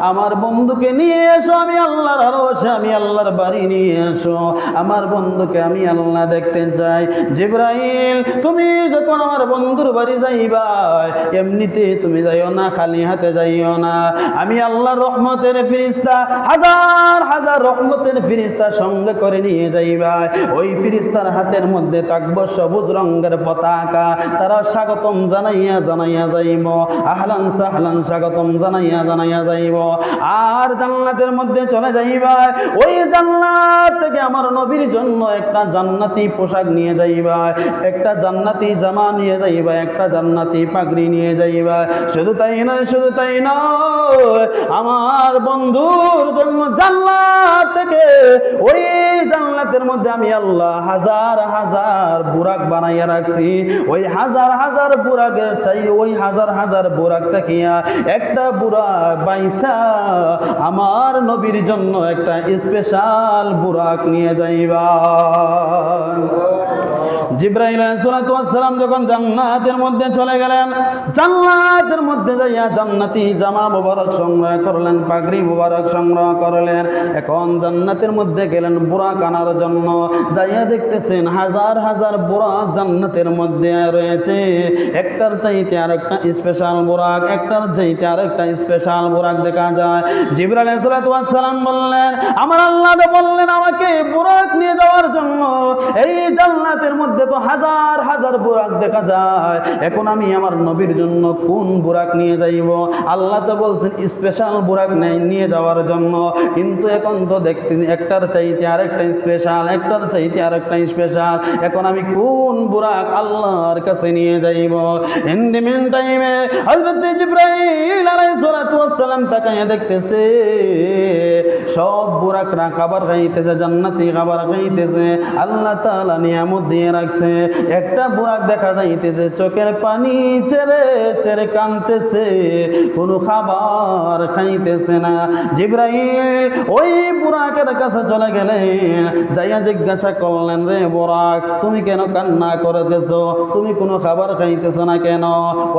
আমার বন্ধুকে নিয়ে এসো, আমি আল্লাহর আরশে, আমি আল্লাহর বাড়ি নিয়ে এসো। আমার বন্ধুকে আমি আল্লাহ দেখতে চাই। জিব্রাইল, তুমি যখন আমার বন্ধুর বাড়ি যাইবা, এমনিতে তুমি যাইও না, খালি হাতে যাইও না। আমি আল্লাহর রহমতের ফিরিস্তা, হাজার হাজার রহমতের ফিরিস্তা সঙ্গে করে নিয়ে যাইবা। ওই ফিরিস্তার হাতের মধ্যে থাকব সবুজ রঙের পতাকা। তারা স্বাগতম জানাইয়া জানাইয়া যাইব। আহলান সাহলান স্বাগতম জানাইয়া জানাইয়া যাইব। আর জান্নাতের মধ্যে চলে যাইবা। ওই জান্নাত থেকে আমার নবীর জন্য একটা জান্নাতি পোশাক নিয়ে যাইবা। একটা জান্নাতি জামা নিয়ে যাইবা, একটা জান্নাতি পাগড়ি নিয়ে যাইবা। শুধু তাই নয়, শুধু তাই নয়, আমার বন্ধুর জন্য জান্নাত থেকে ওই জান্নাতের মধ্যে আমি আল্লাহ হাজার হাজার বুরাক বানাইয়া রাখছি। ওই হাজার হাজার বুরাকের চাই ওই হাজার হাজার বুরাক থাকিয়া একটা বুরাক বাইসা আমার নবীর জন্য একটা স্পেশাল বুরাক নিয়ে যাইবা। যখন জান্নাতের মধ্যে চলে গেলেন, জান্নাতের মধ্যে যাইয়া জান্নাতি জামা সংগ্রহ করলেন, পাগড়ি সংগ্রহ করলেন। এখন জান্নাতের মধ্যে গেলেন বুরাক আনার জন্য। যাইয়া দেখতেছেন হাজার হাজার বুরাক জান্নাতের মধ্যে রয়েছে। একটার চাইতে আর একটা স্পেশাল বুরাক একটার চাইতে আর একটা স্পেশাল বুরাক দেখা যায়। জিব্রাইল সালাম বললেন, আমার আল্লাহ বললেন আমাকে বুরাক নিয়ে যাওয়ার জন্য এই জান্নাতের মধ্যে তো হাজার হাজার বুরাক দেখা যায়। এখন আমি আমার নবীর জন্য কোন বুরাক নিয়ে যাইব? আল্লাহ তো বলছেন, স্পেশাল বুরাক নেই, নিয়ে যাওয়ার জন্য। কিন্তু এখন তো দেখতে, একটার চাইতে আরেকটা স্পেশাল, একটার চাইতে আরেকটা স্পেশাল। এখন আমি কোন বুরাক আল্লাহর কাছে নিয়ে যাইব? ইন দি টাইমে হযরত জিবরাইল আলাইহিস সালাতু ওয়াস সালাম তাকায় দেখতেছে, সব বুরাকরা খাবার খাইতেছে, জান্নাতি খাবার খাইতেছে। আল্লাহ তাআলা নিয়ামত দিয়ে রাখছে। একটা বুরাক দেখা যাইতেছে, চোখের পানি চেরে চেরে কানতেছে কোনো খাবার খাইতেছে না। জিব্রাইল ওই বুরাকের কাছে চলে গেলেন, যাইয়া জিজ্ঞাসা করলেন, রে বুরাক তুমি কেন কান্না করতেছ? তুমি কোনো খাবার খাইতেছো না কেন?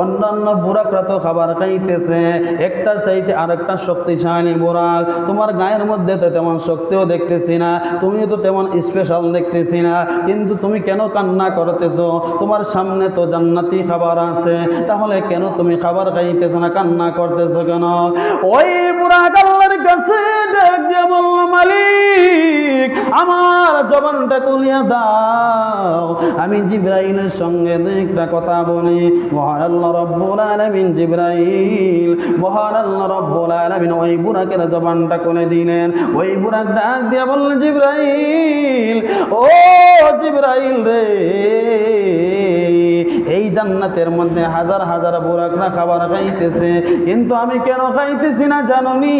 অন্যান্য বুরাকরা তো খাবার খাইতেছে, একটার চাইতে আরেকটা শক্তিশালী বুরাক তোমার গায়ের মধ্যে তো তেমন শক্তিও দেখতেছি না, তুমিও তো তেমন স্পেশাল দেখতেছি না, কিন্তু তুমি কেন কান্না করতেছো? তোমার সামনে তো জান্নাতি খাবার আছে। তাহলে কেন তুমি খাবার খাইতেছো না, কান্না করতেছো কেন? ওই বুড়া আল্লাহর কাছে মালিক, আমার জবানটা কুলিয়া দাও। আমি জিব্রাইলের সঙ্গে একটা কথা বলি। মহান আল্লাহ রব্বুল আলামিন জিব্রাইল মহান আল্লাহ রব্বুল আলামিন ওই বুড়াকের জবানটা খুলে দিলেন। ওই বুড়াক ডাক দিয়ে বললেন জিব্রাইল, ও জিব্রাইল রে এই জান্নাতের মধ্যে হাজার হাজার বুরাকরা খাবার খাইতেছে। কিন্তু আমি কেন খাইতেছি না জাননি?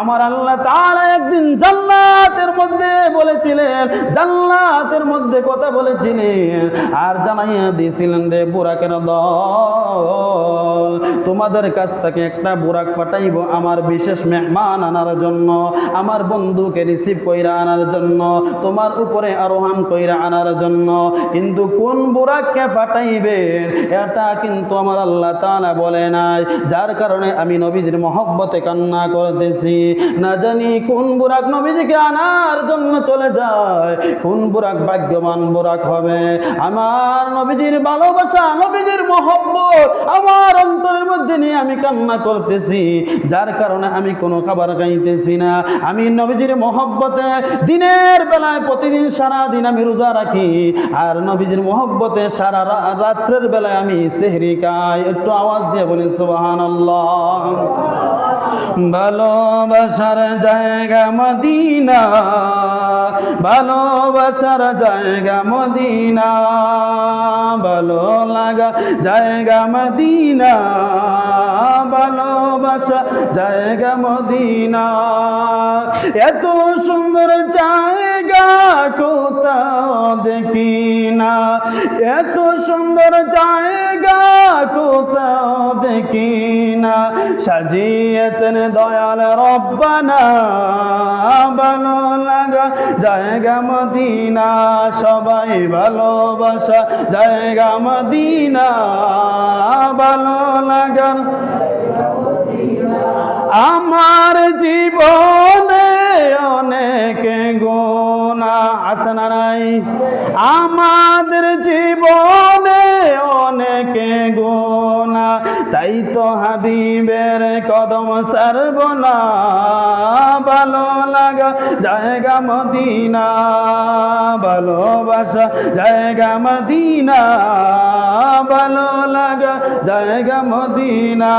আমার আল্লাহ তারা একদিন জান্নাতের মধ্যে বলেছিলেন, জান্নাতের মধ্যে কথা বলেছিলেন। আর জানাইয়া দিয়েছিলেন রে বোরাকের দল। তোমাদের কাছ থেকে একটা বুরাক পাঠাইব আমার বিশেষ মেহমান আনার জন্য, আমার বন্ধুকে রিসিভ কইরা আনার জন্য, তোমার উপরে আরোহণ কইরা আনার জন্য। কিন্তু কোন বুরাককে পাঠাইবেন এটা কিন্তু আমার আল্লাহ তাআলা বলে নাই। যার কারণে আমি নবীজির মহব্বতে কান্না করতেছি। না জানি কোন বুরাক নবীজিকে আনার জন্য চলে যায়, কোন বুরাক ভাগ্যবান বুরাক হবে। আমার নবীজির ভালোবাসা, নবীজির মহব্বত, আমার অন্তরের মধ্যে নিয়ে আমি কান্না করতেছি, যার কারণে আমি কোনো খাবার খাইতেছি না। আমি নবীজির মহব্বতে দিনের বেলায় প্রতিদিন সারা দিন আমি রোজা রাখি, আর নবীজির মহব্বতে সারা রাত্রের বেলায় আমি সেহরি খাই। একটু আওয়াজ দিয়ে বলি সুবাহান ভালোবাসার জায়গা মদিনা, ভালোবাসার জায়গা মদিনা, ভালো লাগা জায়গা মদিনা, ভালোবাসা জায়গা মদিনা। এত সুন্দর জায়গা কোথাও দেখি না, এত সুন্দর জায়গা কোথাও দেখি না। সাজিয়েছেন দয়াল রব্বানা, ভালো লাগা, জায়গা মদিনা, সবাই ভালোবাসা, জায়গা মদিনা, ভালো লাগার আমার জীবনে অনেক গোনা আছে না নাই? আমাদের জীবনে অনেক গোনা তাই তো হাবিবের কদম সারব ভালো লাগা। জায়গা মদিনা ভালোবাসা জায়গা মদিনা, ভালো লাগা। জায়গা মদিনা,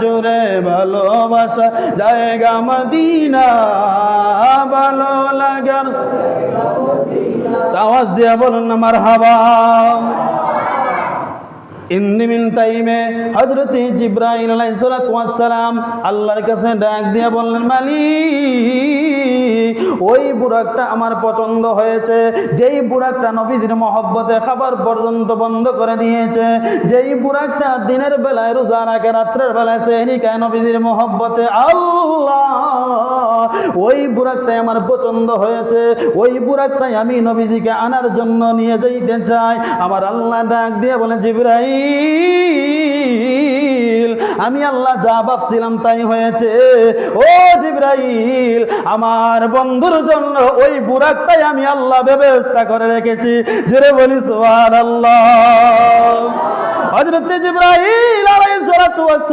জোরে ভালোবাসা জায়গা মদিনা, ভালো লাগার আওয়াজ দিয়া বলুন না মার হাবা টাইমে আল্লাহর দিয়ে ওই আমার পছন্দ হয়েছে। যেই মহব্বতে খাবার পর্যন্ত বন্ধ করে দিয়েছে, যেই বুড়াকটা দিনের বেলায় রোজা রাখে, রাত্রের বেলায় সেহরি খায় নবীজির মহব্বতে আল্লাহ ওই বুড়াকটাই আমার পছন্দ হয়েছে, ওই বুড়াকটাই আমি নবীজিকে আনার জন্য নিয়ে যাইতে চাই। আমার আল্লাহ ডাক দিয়ে বলে, জিব্রাইল, আমি আল্লাহ যা ভাবছিলাম তাই হয়েছে। ও জিব্রাইল, আমার বন্ধুর জন্য ওই বুড়াকটাই আমি আল্লাহ ব্যবস্থা করে রেখেছি। জুড়ে বলি সোহান আল্লাহ হজরত জিব্রাহিল ওয়াস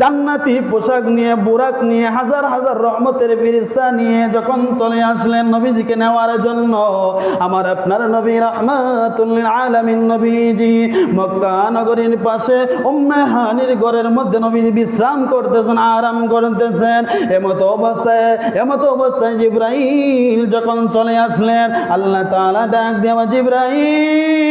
জান্নাতি পোশাক নিয়ে, বুরাক নিয়ে, হাজার হাজার রহমতের ফেরেশতা নিয়ে যখন চলে আসলেন নবীজিকে নেওয়ার জন্য, আমার আপনার নবী রাহমাতুল লিল আলামিন নবীজি মক্কা নগরীর পাশে উম্মে হানির ঘরের মধ্যে নবীজি বিশ্রাম করতেছেন, আরাম করতেছেন। এমতো অবস্থায় এমতো অবস্থায় জিব্রাহিল যখন চলে আসলেন, আল্লাহ তাআলা ডাক দেওয়া জিব্রাহিল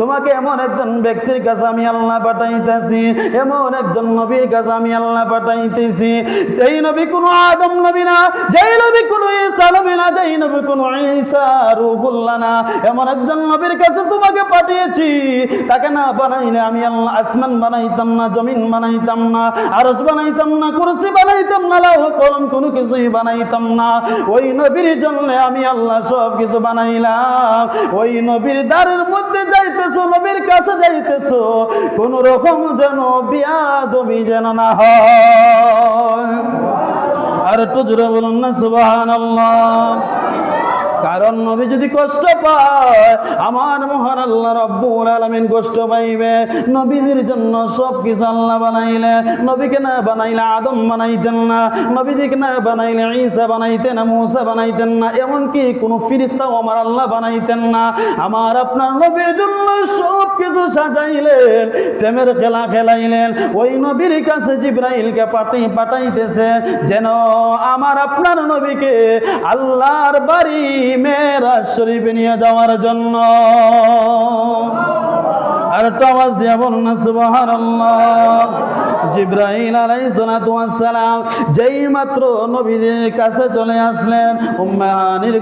তোমাকে এমন একজন ব্যক্তির কাছে আমি আল্লাহ পাঠাইতেছি, এমন একজন নবীর কাছে আমি আল্লাহ পাঠাইতেছি। যেই নবী কোনো আদম নবী না, যেই নবী কোনো ঈসা নবী না, যেই নবী কোনো ঈসা রূহুল্লাহ না, এমন একজন নবীর কাছে তোমাকে পাঠিয়েছি। তাকে না বানাইলে আমি আল্লাহ আসমান বানাইতাম না, জমিন বানাইতাম না আরস বানাইতাম না, কুরসি বানাইতাম না লাহ কলম কোনো কিছুই বানাইতাম না। ওই নবীর জন্য আমি আল্লাহ সব কিছু বানাইলাম। ওই নবীর দ্বারের মধ্যে যাইতেছো নবীর কাছে যাইতেছো, কোন রকম যেন বিয়াদবি যেন না হয়। আর একটু জোরে বলুন না সুবাহান কারণ নবী যদি কষ্ট পায়, আমার মহান আল্লাহ রব্বুল আলামিন কষ্ট পাইবে। নবীজির জন্য সব কিছু আল্লাহ বানাইলে। নবীকে না বানাইলে আদম বানাইতেন না, নবীজিকে না বানাইলে ঈসা বানাইতেন না, মুসা বানাইতেন না, এমনকি কোনো ফিরিস্তাও আমার আল্লাহ বানাইতেন না। আমার আপনার নবীর জন্য সব কিছু সাজাইলেন, প্রেমের খেলা খেলাইলেন, ওই নবীর কাছে জিব্রাইলকে পাঠাই পাঠাইতেছেন যেন আমার আপনার নবীকে আল্লাহর বাড়ি মেরাজ শরীফে নিয়ে যাওয়ার জন্য। আর তো আওয়াজ দিয়ে বলুন না সুবহানাল্লাহ। সালাতু ওয়াস সালাম যেই মাত্র কাছে চলে আসলেন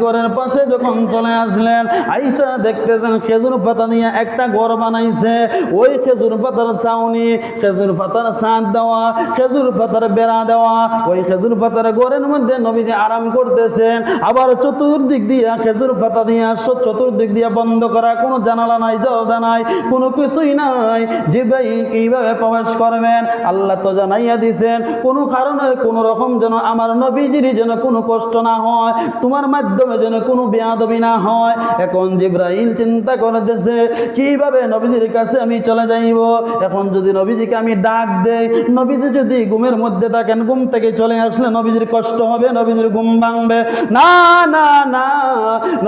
ঘরের পাশে যখন চলে আসলেন আয়েশা দেখতেছেন খেজুর পাতা দিয়ে একটা ঘর বানাইছে। ওই খেজুর পাতার খেজুর পাতার দেওয়া, খেজুর পাতার বেড়া দেওয়া, ওই খেজুর পাতার ঘরের মধ্যে নবীজি আরাম করতেছেন। আবার চতুর্দিক দিয়ে খেজুর পাতা দিয়ে, চতুর্দিক দিয়ে বন্ধ করা, কোনো জানালা নাই দরজা নাই, কোনো কিছুই নাই। জিব্রাইল কীভাবে প্রবেশ করবেন? আল্লাহ তো জানাইয়া দিছেন, কোনো কারণে কোনো রকম যেন আমার নবীজির যেন কোনো কষ্ট না হয়, তোমার মাধ্যমে যেন কোনো বেয়াদবি না হয়। এখন জিব্রাইল চিন্তা করতেছে, কীভাবে নবীজির কাছে আমি চলে যাইব? এখন যদি নবীজিকে আমি ডাক দেই, নবীজি যদি ঘুমের মধ্যে থাকেন, ঘুম থেকে চলে আসলে নবীজির কষ্ট হবে, নবীজির ঘুম ভাঙবে। না না না,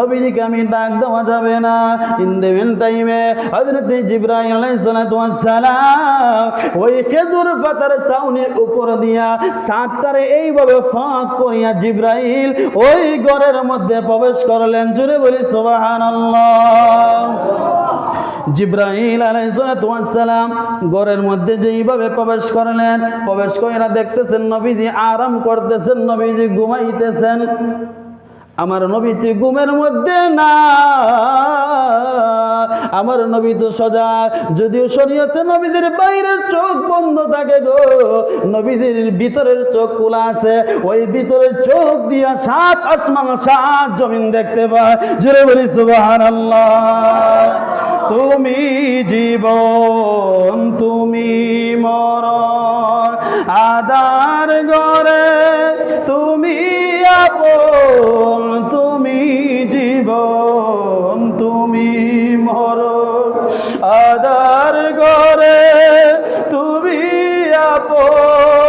নবীজিকে আমি ডাক দেওয়া যাবে না। ইন দ্য মিন টাইমে হযরত জিব্রাইল আলাইহিস সালাম, ওই খেজুর পাতার উপর দিয়া সাতটারে এইভাবে ফাঁক করিয়া জিব্রাইল ওই ঘরের মধ্যে প্রবেশ করলেন। জুড়ে বলি, সুবহানাল্লাহ। জিব্রাহিল আলাইসালাম মধ্যে যেইভাবে প্রবেশ করলেন, প্রবেশ কইরা দেখতেছেন নবীজি আরাম করতেছেন, নবীজি ঘুমাইতেছেন। আমার নবীজি ঘুমের মধ্যে না। আমার নবী তো সজা। যদিও শরীয়তে নবীজির বাইরের চোখ বন্ধ থাকে গো, নবীজির ভিতরের চোখ খোলা আছে। ওই ভিতরের চোখ দিয়া সাত আসমান, সাত জমিন দেখতে পায়। জুড়ে বলি, সুবহানাল্লাহ। তুমি জীবন, তুমি মরণ। আদার গরে তুমি তুমি জীবন তুমি মরণ। আদার গরে তুমি আপন।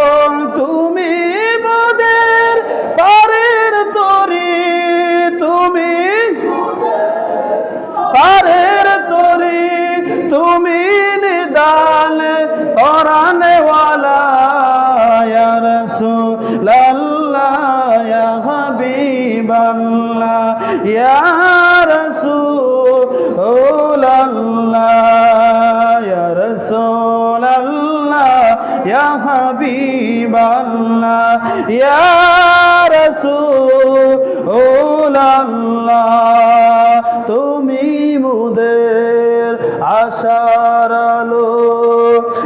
তুমি মুদের আশার আলো,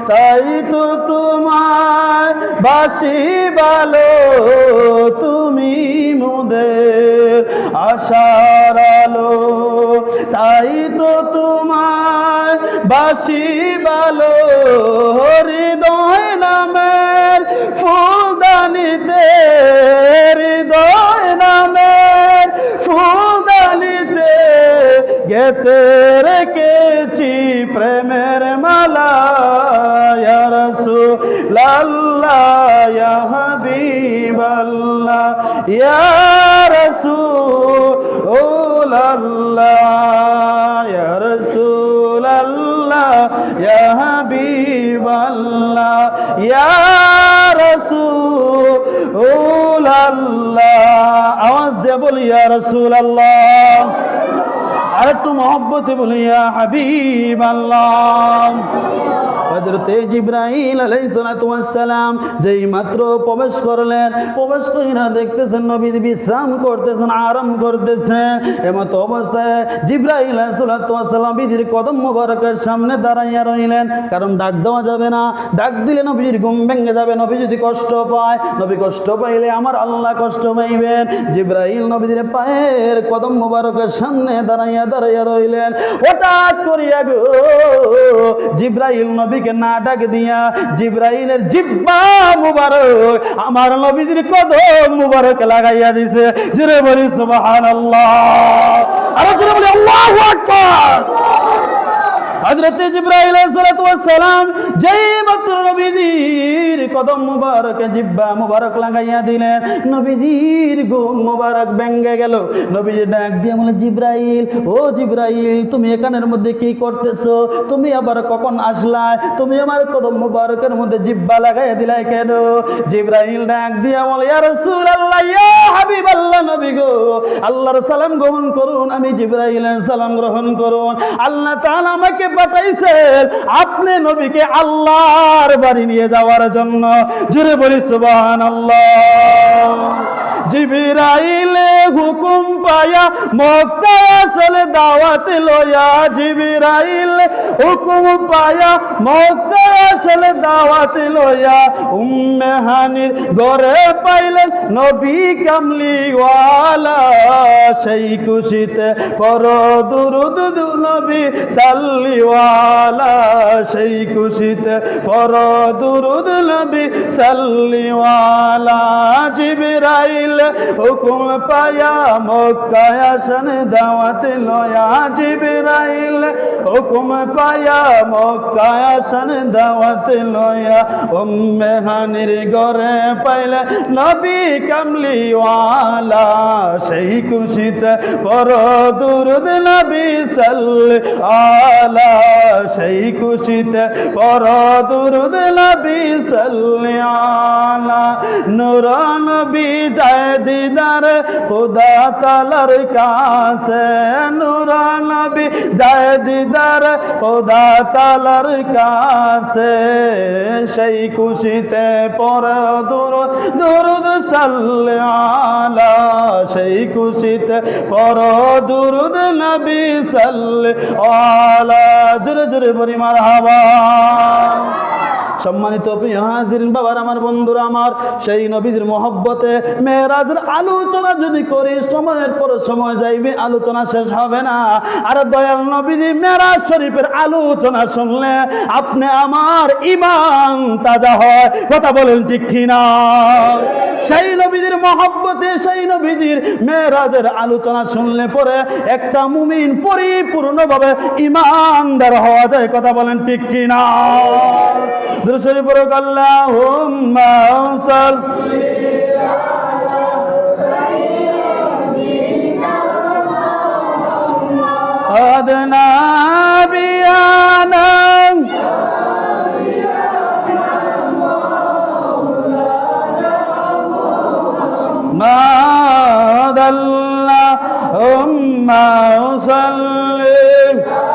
তাই তো তোমায় বাসি ভালো তুমি মুদের আশার আলো, তাই তো তোমায় বাসি ভালো হৃদয় নামের ফুলদানিতে হৃদয় নামের ফুলদানিতে গেতে রেখেছি প্রেমের মালা, ইয়া রাসূলুল্লাহ, ইয়া হাবিবাল্লাহ, ইয়া রাসূলুল্লাহ ইয়া রাসূলুল্লাহ, ইয়া হাবিবাল্লাহ, ইয়া রাসূলুল্লাহ। আর একটু মহব্বতে বলিয়া হাবিব আল্লাহ হজরতে জিব্রাইল আলাইসালাম যেই মাত্র প্রবেশ করলেন, প্রবেশ কইরা দেখতেছেন নবী বিশ্রাম করতেছেন, আরাম করতেছেন। এমত অবস্থায় বিজির কদম মুবারকের সামনে দাঁড়াইয়া রইলেন। কারণ ডাক দেওয়া যাবে না। ডাক দিলে নবীজির ঘুম ভেঙে যাবে। নবী যদি কষ্ট পায়, নবী কষ্ট পাইলে আমার আল্লাহ কষ্ট পাইবেন। জিব্রাহিল নবীজির পায়ের কদম মুবারকের সামনে দাঁড়াইয়া দাঁড়াইয়া রইলেন। হঠাৎ করিয়া গো, জিব্রাইল নবীকে না ডাক দিয়া জিব্রাইলের জিব্বা মুবারক, আমার নবীজির কদম মুবারক লাগাইয়া দিছে। জুড়ে বলি, সুবহানাল্লাহ। আরও জুড়ে বলি, আল্লাহু আকবার। হযরত জিব্রাইল আলাইহিস সালাম যেই মাত্র নবীজির কদম মুবারক, জিব্বা মুবারক লাগাইয়া দিলেন। নবীজির ঘুম মুবারক ভেঙ্গে গেল। নবীজি ডাক দিয়ে বলে, জিব্রাইল, ও জিব্রাইল, তুমি এখানের মধ্যে কি করতেছো? তুমি আবার কখন আসলা? তুমি আমার কদম মুবারকের মধ্যে জিব্বা লাগাইয়া দিলাই কেন? জিব্রাইল ডাক দিয়া বলে, ইয়া রাসূলুল্লাহ, ইয়া হাবিবাল্লাহ নবী গো, আল্লাহর সালাম গ্রহণ করুন, আমি জিব্রাইলের সালাম গ্রহণ করুন। আল্লাহ তাআলা আমাকে পাঠাইছেন, আপনি নবীকে আল্লাহর বাড়ি নিয়ে যাওয়ার জন্য। জুড়ে বলি সুবহান জিবিরাইলে হুকুম পায়া মক্কায় আসলে দাওয়াত লয়া জিবিরাইল হুকুম পায়া মক্কায় আসলে দাওয়াত লয়া উম্মে হানির ঘরে পাইলেন নবী কামলিওয়ালা। সেই খুশিতে পর দুরুদ নবী সাল্লিওয়ালা। সেই খুশিতে পর দুরুদ নবী সাল্লিওয়ালা। জিবিরাইল হুকুম পায়া মক্কায় আসন, দাওয়াত লয়া জিবিরাইল। হুকুম পায়া মক্কায় আসন, দাওয়াত লয়া উম্মে হানির ঘরে পাইলে নবী কামলিওয়ালা সেই খুশিতে পর দুরুদ নবী সাল্লি আলা সেই খুশিতে পর দুরুদ নবী সাল্লি আলা নূর নবী যায় দিদার খুদা তালার কাছে। নূর নবী যায় দিদার খুদা তালার কাছে। সেই খুশিতে পর দূর দুরুদ সাল্লে আলা। সেই খুশিতে পর দুরুদ নবী সাল্লে আলা। জুরে, জোরে বলি, মারহাবা। সম্মানিত বাবার, আমার বন্ধুরা, আমার সেই নবীজির মহব্বতে মেয়েরাজের আলোচনা যদি করি, সময়ের পর সময় যাইবে, আলোচনা শেষ হবে না। আর দয়াল নবীজি মেরাজ শরীফের আলোচনা শুনলে আপনি আমার ইমান তাজা হয়। কথা বলেন ঠিক কিনা? সেই নবীজির মহব্বতে, সেই নবীজির মেয়েরাজের আলোচনা শুনলে পরে একটা মুমিন পরিপূর্ণভাবে ইমানদার হওয়া যায়। কথা বলেন ঠিক কিনা? দূর শরীফ আল্লাহ أدنى بيانا ما ضل أما صلي